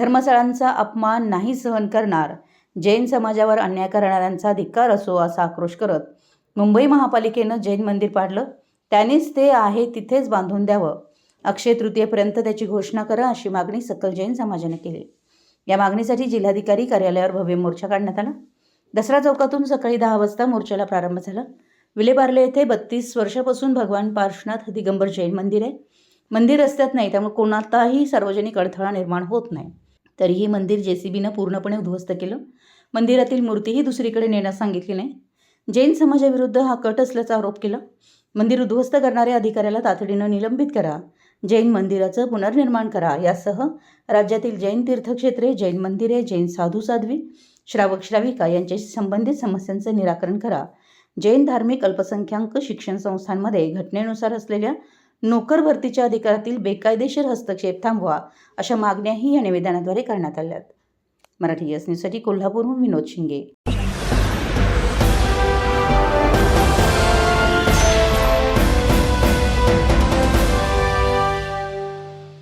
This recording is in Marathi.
धर्मस्थळांचा अपमान नाही सहन करणार. जैन समाजावर अन्याय करणाऱ्यांचा धिक्कार असो असा आक्रोश करत मुंबई महापालिकेनं जैन मंदिर पाडलं. त्यांनीच ते आहे तिथेच बांधून द्यावं. अक्षय तृतीयेपर्यंत त्याची घोषणा करा अशी मागणी सकल जैन समाजाने केली. या मागणीसाठी जिल्हाधिकारी कार्यालयावर भव्य मोर्चा काढण्यात आला. दसरा चौकातून सकाळी दहा वाजता मोर्चाला प्रारंभ झाला. विलेपार्ले येथे बत्तीस वर्षापासून भगवान पार्श्वनाथ दिगंबर जैन मंदिर आहे. मंदिर रस्त्यात नाही त्यामुळे कोणाचाही सार्वजनिक अडथळा निर्माण होत नाही. तरीही मंदिर जे सी बीनं पूर्णपणे उद्ध्वस्त केलं. मंदिरातील मूर्तीही दुसरीकडे नेण्यास सांगितली नाही. जैन समाजाविरुद्ध हा कट असल्याचा आरोप केला. मंदिर उद्ध्वस्त करणाऱ्या अधिकाऱ्याला तातडीनं निलंबित करा. जैन मंदिराचं पुनर्निर्माण करा. यासह राज्यातील जैन तीर्थक्षेत्रे जैन मंदिरे जैन साधू साध्वी श्रावक श्राविका यांच्याशी संबंधित समस्यांचं निराकरण करा. जैन धार्मिक अल्पसंख्याक शिक्षण संस्थांमध्ये घटनेनुसार असलेल्या नोकर भरतीच्या अधिकारातील बेकायदेशीर हस्तक्षेप थांबवा अशा मागण्याही या निवेदनाद्वारे करण्यात आल्यात. मराठी एस न्यूजसाठी कोल्हापूरहून विनोद शिंगे.